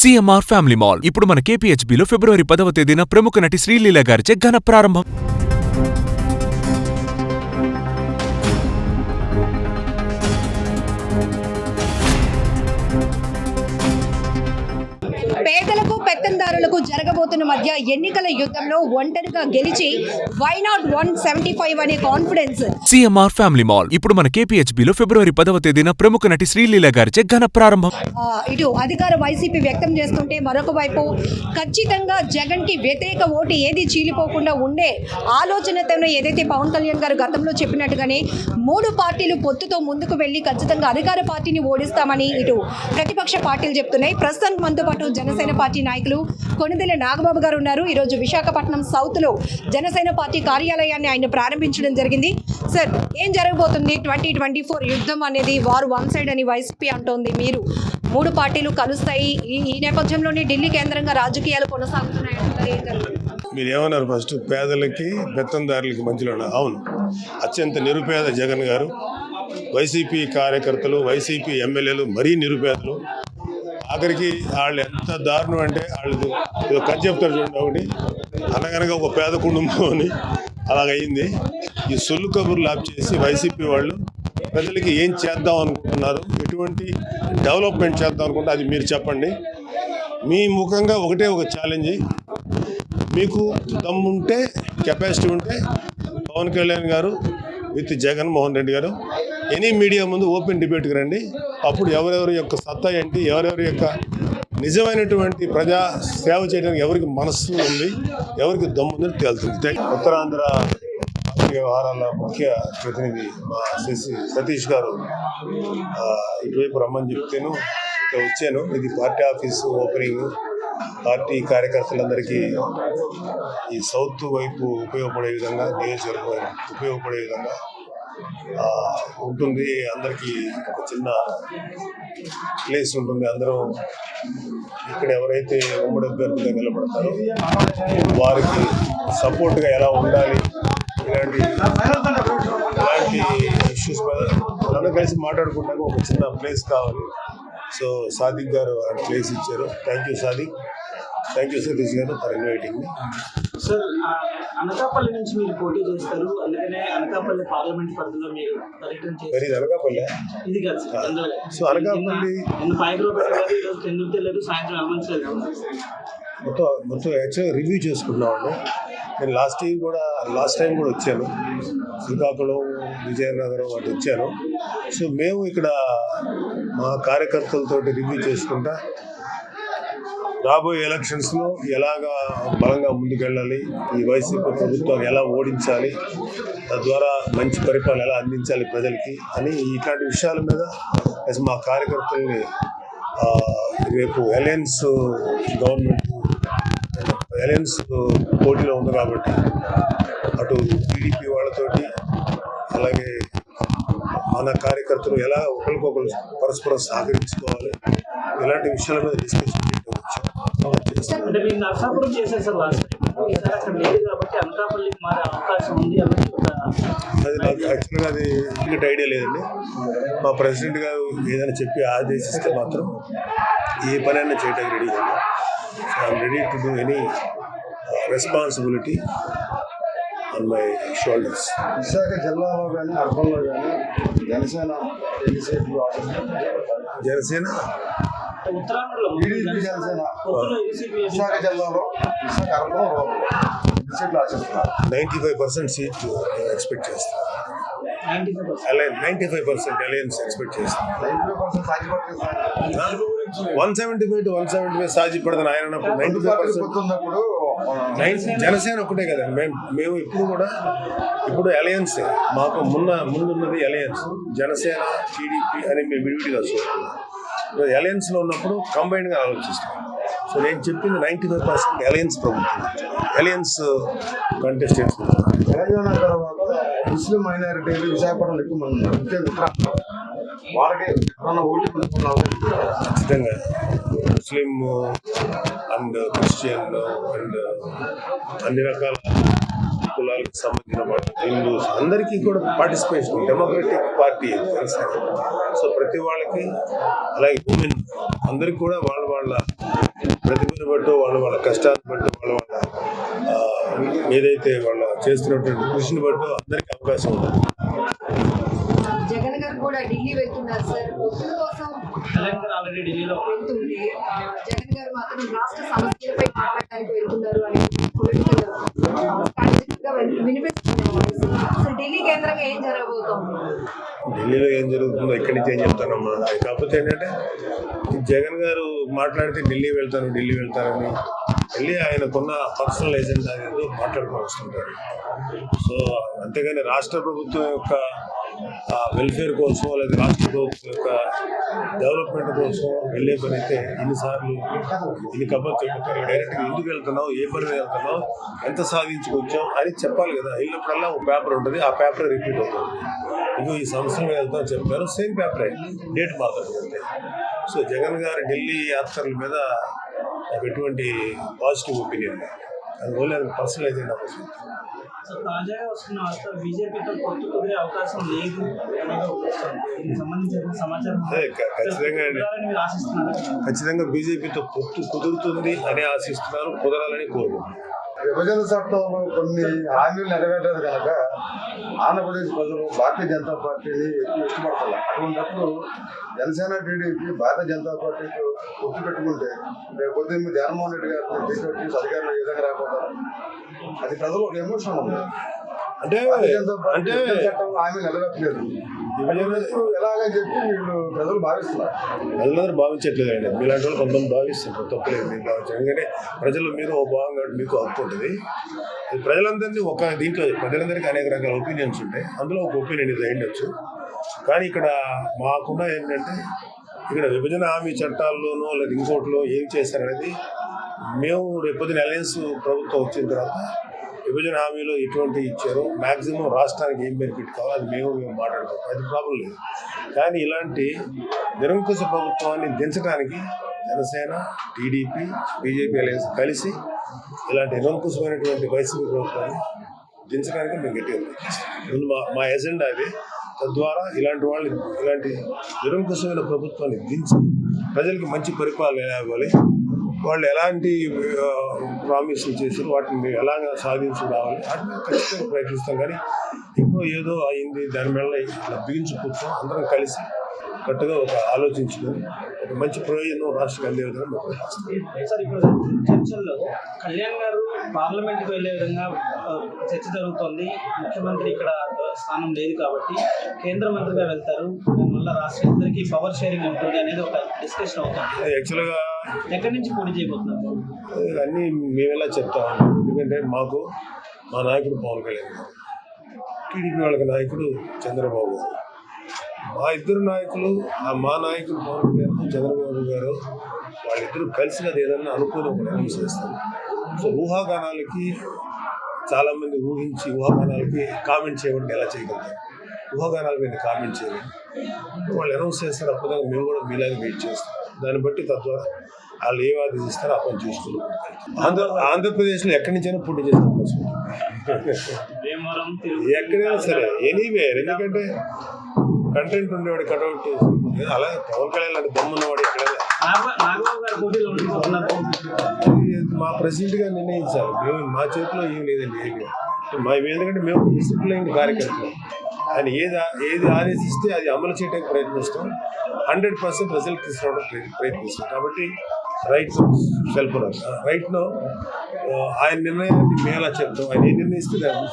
CMR family mall ఇప్పుడు మన కేపీహెచ్బీలో ఫిబ్రవరి పదవ తేదీన ప్రముఖ నటి శ్రీలీల గారిచే ఘన ప్రారంభం. పెత్తందారులకు జరగబోతున్న మధ్య ఎన్నికల యుద్ధంలో ఒంటరిగా గెలిచి why not one seventy five అనే కాన్ఫిడెన్స్ సిఎంఆర్ ఫ్యామిలీ మాల్ ఇప్పుడు మన కేపీహెచ్బీలో ఫిబ్రవరి పదవ తేదీన ప్రముఖ నటి శ్రీలీల గారిచే ఘన ప్రారంభం. ఇటు అధికార వైసీపీ వ్యక్తం చేస్తుంటే మరొక వైపు ఖచ్చితంగా జగన్కి వ్యతిరేక ఓటు ఏది చీలిపోకుండా ఉండే ఆలోచనతోనే ఏదైతే పవన్ కళ్యాణ్ గారు గతంలో చెప్పినట్టుగానే మూడు పార్టీలు పొత్తుతో ముందుకు వెళ్ళి ఖచ్చితంగా అధికార పార్టీని ఓడిస్తామని ఇటు ప్రతిపక్ష పార్టీలు చెప్తున్నాయి. ప్రస్తుతానికి మనతో పాటు జనసేన పార్టీ నాయకులు కొనిదెల నాగబాబు గారు ఉన్నారు. ఈరోజు విశాఖపట్నం సౌత్లో జనసేన పార్టీ కార్యాలయాన్ని ఆయన ప్రారంభించడం జరిగింది. సార్ ఏం జరగబోతుంది? ట్వంటీ ట్వంటీ ఫోర్ యుద్ధం అనేది వారు వన్ సైడ్ అని వైసీపీ అంటోంది. మీరు మూడు పార్టీలు కలుస్తాయి. ఈ నేపథ్యంలోనే ఢిల్లీ కేంద్రంగా రాజకీయాలు కొనసాగుతున్నాయి మీరు ఏమన్నారు ఫస్ట్? పేదలకి బెత్తందారులకి మధ్యలో అవును. అత్యంత నిరుపేద జగన్ గారు వైసీపీ కార్యకర్తలు వైసీపీ ఎమ్మెల్యేలు మరీ నిరుపేదలు. ఆఖరికి వాళ్ళు ఎంత దారుణం అంటే వాళ్ళు ఏదో కథ చెప్తారు చూడండి ఒకటి. అనగనగా ఒక పేద కుటుంబం అని అలాగయింది. ఈ సొల్లు కబుర్లు ఆప్ చేసి వైసీపీ వాళ్ళు ప్రజలకి ఏం చేద్దాం అనుకుంటున్నారు? ఎటువంటి డెవలప్మెంట్ చేద్దాం అనుకుంటే అది మీరు చెప్పండి. మీ ముఖంగా ఒకటే ఒక ఛాలెంజ్ మీకు దమ్ముంటే కెపాసిటీ ఉంటే పవన్ కళ్యాణ్ గారు with Jaganmohan Reddy garu any media ముందు ఓపెన్ డిబేట్కి రండి. అప్పుడు ఎవరెవరి యొక్క సత్తా ఏంటి ఎవరెవరి యొక్క నిజమైనటువంటి ప్రజా సేవ చేయడానికి ఎవరికి మనస్సు ఉంది ఎవరికి దమ్ము ఉందని తేలుతుంది ఉత్తరాంధ్ర వ్యవహారాల ముఖ్య ప్రతినిధి మా శశి సతీష్ గారు ఇటువైపు రమ్మని చెప్తేను ఇక్కడ వచ్చాను. ఇది పార్టీ ఆఫీసు ఓపెనింగ్. పార్టీ కార్యకర్తలందరికీ ఈ సౌత్ వైపు ఉపయోగపడే విధంగా నియోజకవర్గం ఉపయోగపడే విధంగా ఉంటుంది. అందరికీ ఒక చిన్న ప్లేస్ ఉంటుంది. అందరూ ఇక్కడ ఎవరైతే ఉమ్మడి అభ్యర్థిగా నిలబడతారో వారికి సపోర్ట్గా ఎలా ఉండాలి ఇలాంటి ఇలాంటి ఇష్యూస్ మీద అందరూ కలిసి మాట్లాడుకుంటాక ఒక చిన్న ప్లేస్ కావాలి. సో సాదిక్ గారు ఆ ప్లేస్ ఇచ్చారు. Thank you Sadiq. Thank you Satish garu for inviting me sir Anakapalli నుంచి మీరు పోటీ చేస్తారు అందుకనే అనకాపల్లి పార్లమెంట్ పరిధిలో మీరు పర్యటన చేస్తారు. అనకాపల్లి? ఇది కాదు సార్. సో అనకాపల్లి- నిన్న- పాయకులో పెట్టారు ఈరోజు తెందుకు లేదు సాయంత్రం అలమంచలేదు మొత్తం మొత్తం యాక్చువల్గా రివ్యూ చేసుకున్నామండి నేను లాస్ట్ ఇయర్ కూడా లాస్ట్ టైం కూడా వచ్చాను. శ్రీకాకుళం విజయనగరం అటు వచ్చాను. సో మేము ఇక్కడ మా కార్యకర్తలతో రివ్యూ చేసుకుంటా రాబోయే ఎలక్షన్స్లో ఎలాగా బలంగా ముందుకెళ్ళాలి? ఈ వైసీపీ ప్రభుత్వాన్ని ఎలా ఓడించాలి? తద్వారా మంచి పరిపాలన ఎలా అందించాలి ప్రజలకి అని ఇట్లాంటి విషయాల మీద మా కార్యకర్తల్ని రేపు అలయన్స్ గవర్నమెంట్ అలయన్స్ పోటీలో ఉంది కాబట్టి అటు టీడీపీ వాళ్ళతోటి అలాగే మన కార్యకర్తలు ఎలా ఒకరికొకరు పరస్పరం సహకరించుకోవాలి? ఇలాంటి విషయాల మీద డిస్కషన్ అంటే మీరు నర్సాపురం చేశారు సార్ లాస్ట్ టైం. ఈసారి అక్కడ లేదు కాబట్టి అనకాపల్లికి మారే అవకాశం ఉంది ఒక అది నాకు యాక్చువల్గా అది ఇంకటి ఐడియా లేదండి. మా ప్రెసిడెంట్ గారు ఏదైనా చెప్పి ఆదేశిస్తే మాత్రం ఏ పనైనా చేయడానికి ready I'm ready to do any responsibility on my shoulders Visakha జిల్లాలో కానీ అర్బన్లో కానీ జనసేన జనసేన? టీడీపీ జనసేన సీట్లు విశాఖ జిల్లాలో విశాఖ సీట్లు ఆశిస్తున్నారు ninety five percent seat expect చేస్తాను ninety five percent. Alliance ninety five percent alliance expect చేస్తాను ninety percent సాగిపడుతుంది one seventy five to one seventy five సాజీ పడదని ఆయన నైంటీ ఫైవ్ పర్సెంట్ జనసేన ఒకటే కదండి మేము మేము ఇప్పుడు కూడా ఇప్పుడు అలయన్స్. మాకు మున్న ముందున్నది అలయన్స్. జనసేన టీడీపీ అని మేము విడివిడిగా చూస్తున్నాం. అలయన్స్లో ఉన్నప్పుడు కంబైన్డ్గా ఆలోచిస్తాం. సో నేను చెప్పింది నైంటీ ఫైవ్ పర్సెంట్ అలయన్స్ ప్రభుత్వం అలయన్స్ కంటెస్టెంట్స్ తెలంగాణ తర్వాత ముస్లిం మైనారిటీలు విశాఖపట్నంలో ఎక్కువ మంది వాళ్ళకి ఓటు ఖచ్చితంగా. ముస్లిం అండ్ క్రిస్టియన్ అండ్ అన్ని రకాల కులాలకు సంబంధించిన వాళ్ళు హిందూస్ అందరికీ కూడా participation democratic party Janasena so ప్రతి వాళ్ళకి అలాగే ఉమెన్ అందరికీ కూడా వాళ్ళ వాళ్ళ ప్రతిభను బట్టు వాళ్ళ వాళ్ళ కష్టాన్ని బట్టు వాళ్ళ వాళ్ళ ఏదైతే వాళ్ళ చేస్తున్నటువంటి కృషిని బట్టు అందరికీ అవకాశం ఉంటుంది. జగన్ గారు కూడా ఢిల్లీ వెళ్తున్నారు సార్. ఒత్తిడి కోసం తెలంగాణ ఆల్రెడీ ఢిల్లీలో వెళ్తుంటే ఆ, జగన్ గారు మాత్రం రాష్ట్ర సమస్యలపై మాట్లాడడానికి వెళ్తున్నారు అని పొలిటికల్ ఢిల్లీ కేంద్రంగా ఏం ఢిల్లీలో ఏం జరుగుతుందో ఇక్కడి నుంచి ఏం చెప్తానమ్మా? అది కాకపోతే ఏంటంటే ఈ జగన్ గారు మాట్లాడితే ఢిల్లీ వెళ్తాను ఢిల్లీ వెళ్తానని వెళ్ళి ఆయనకున్న పర్సనల్ ఏజెండా ఏదో మాట్లాడుకొని వస్తుంటారు సో అంతేగాని రాష్ట్ర ప్రభుత్వం యొక్క వెల్ఫేర్ కోసం లేదా రాష్ట్ర ప్రభుత్వం యొక్క డెవలప్మెంట్ కోసం వెళ్ళే పని అయితే ఇన్నిసార్లు ఇన్ని కబర్ చెప్తారు డైరెక్ట్గా ఎందుకు వెళ్తున్నావు ఏ పని వెళ్తున్నావు ఎంత సాధించుకొచ్చావు అని చెప్పాలి కదా. వెళ్ళినప్పుడల్లా ఒక పేపర్ ఉంటుంది ఆ పేపర్ రిపీట్ అవుతుంది. ఇగో ఈ సంవత్సరం వెళ్తాం చెప్పారు సేమ్ పేపరే డేట్ మాత్రమే అంతే. సో జగన్ గారి ఢిల్లీ యాత్రల మీద నాకు ఎటువంటి పాజిటివ్ ఒపీనియన్ అది పర్సనల్ కోసం. సో తాజాగా వస్తున్న వార్త బీజేపీతో పొత్తు కుదిరే అవకాశం లేదు అనేది ఒక వస్తుంది. దీనికి సంబంధించిన సమాచారం అదే ఖ- ఖచ్చితంగా ఖచ్చితంగా బీజేపీతో పొత్తు కుదురుతుంది అని ఆశిస్తున్నారు కుదరాలని కోరుకుంటున్నారు. విభజన చట్టంలో కొన్ని హామీలు నెరవేరలేదు కనుక ఆంధ్రప్రదేశ్ ప్రజలు భారతీయ జనతా పార్టీని ఎక్కువ ఇష్టపడతారు అటువంటిప్పుడు జనసేన టీడీపీ భారతీయ జనతా పార్టీకి గుర్తు పెట్టుకుంటే రేపు పొద్దున్న జగన్మోహన్ రెడ్డి గారిని తీసుకొచ్చి అధికారంలో ఏ విధంగా రాకపోతారు? అది ప్రజలు ఒక ఎమోషన్ ఉంది. అంటే జనతా పార్టీ చట్టం హామీ నెరవేర్చలేదు ఎలాగని చెప్పి వీళ్ళు ప్రజలు భావిస్తున్నారు? ప్రజలందరూ భావించట్లేదండి. మీలాంటి వాళ్ళు కొంతమంది భావిస్తారు. తప్పలేదు మీరు భావించారు ఎందుకంటే ప్రజలు మీరు ఓ భాగం కాబట్టి మీకు హక్కు ఉంటుంది. ప్రజలందరినీ ఒక దీంట్లో ప్రజలందరికీ అనేక రకాల ఒపీనియన్స్ ఉంటాయి. అందులో ఒక ఒపీనియన్ ఇది అయ్యుండొచ్చు. కానీ ఇక్కడ మాకున్న ఏంటంటే ఇక్కడ విభజన హామీ చట్టాల్లోనో లేదా ఇంకోటిలో ఏం చేశారనేది మేము రేపొద్దున అలయన్స్ ప్రభుత్వం వచ్చిన తర్వాత విభజన హామీలో ఎటువంటి ఇచ్చారో. మ్యాక్సిమం రాష్ట్రానికి ఏం బెనిఫిట్ కావాలో అది మేము మేము మాట్లాడతాం. అది ప్రాబ్లం లేదు. కానీ ఇలాంటి నిరంకుశ ప్రభుత్వాన్ని దించడానికి జనసేన టీడీపీ బీజేపీ అలయన్స్ కలిసి ఇలాంటి నిరంకుశమైనటువంటి వైసీపీ ప్రభుత్వాన్ని దించడానికి మేము గట్టిగా ముందు మా మా ఎజెండా అది. తద్వారా ఇలాంటి వాళ్ళు ఇలాంటి నిరంకుశమైన ప్రభుత్వాన్ని దించి ప్రజలకి మంచి పరిపాలన ఇవ్వాలి. వాళ్ళు ఎలాంటి ప్రామిస్లు చేశారు వాటిని ఎలాగ సాధించి రావాలి వాటిని ఖచ్చితంగా ప్రయత్నిస్తాం. కానీ ఇప్పుడు ఏదో అయింది దాని మీద ఇట్లా బిగించుకుంటాం అందరం కలిసి కరెక్ట్గా ఒక ఆలోచించుకొని ఒక మంచి ప్రయోజనం రాష్ట్రానికి అందే విధంగా సార్ ఇప్పుడు చర్చల్లో కళ్యాణ్ గారు పార్లమెంట్కి వెళ్ళే విధంగా చర్చ జరుగుతోంది. ముఖ్యమంత్రి ఇక్కడ స్థానం లేదు కాబట్టి కేంద్ర మంత్రిగా వెళ్తారు. దానివల్ల రాష్ట్ర ఇద్దరికి పవర్ షేరింగ్ ఉంటుంది అనేది ఒక డిస్కషన్ అవుతుంది. యాక్చువల్గా ఎక్కడి నుంచి పోటీ చేయబోతున్నారు? అన్నీ మేమెలా ఎలా చెప్తాం. ఎందుకంటే మాకు మా నాయకుడు పవన్ కళ్యాణ్ గారు. టీడీపీ వాళ్ళకి నాయకుడు చంద్రబాబు. గారు మా ఇద్దరు నాయకులు ఆ మా నాయకుడు పవన్ కళ్యాణ్ చంద్రబాబు గారు వాళ్ళిద్దరూ కలిసి అది ఏదన్నా అనుకుని ఒక నిర్ణయం చేస్తారు. సో ఊహాగానాలకి చాలామంది ఊహించి ఊహాగానాలకి కామెంట్ చేయమంటే ఎలా చేయగలుగుతారు? ఊహాగానాల మీద కామెంట్ చేయలేదు వాళ్ళు అనౌన్స్ చేస్తారు అప్పుడు మేము కూడా మీలాగే వెయిట్ చేస్తాం. దాన్ని బట్టి తద్వారా వాళ్ళు ఏ ఆదేశిస్తారో ఆ పని చూసుకుని ఆంధ్ర ఆంధ్రప్రదేశ్లో ఎక్కడి నుంచైనా పోటీ చేసే అవకాశం ఉంది. భీమవరం తిరుగు ఎక్కడైనా సరే ఎనీవే ఎందుకంటే కంటెంట్ ఉండేవాడు కటౌట్ అలాగే పవన్ కళ్యాణ్ లాంటి దమ్మున్నవాడు ఎక్కడైనా. గారు మా ప్రెసిడెంట్గా నిర్ణయించాలి మేము మా చేతిలో ఏం లేదండి ఏం లేదు. మా ఎందుకంటే మేము డిసిప్లైన్ కార్యకర్తలు. ఆయన ఏది ఏది ఆదేశిస్తే అది అమలు చేయడానికి ప్రయత్నిస్తాం. హండ్రెడ్ పర్సెంట్ రిజల్ట్ తీసుకురావడం ప్రయత్నిస్తాం. కాబట్టి రైట్ సెల్ఫ్ రైట్ను ఆయన నిర్ణయాన్ని మేలా చెప్తాం. ఆయన ఏ నిర్ణయిస్తే దాన్ని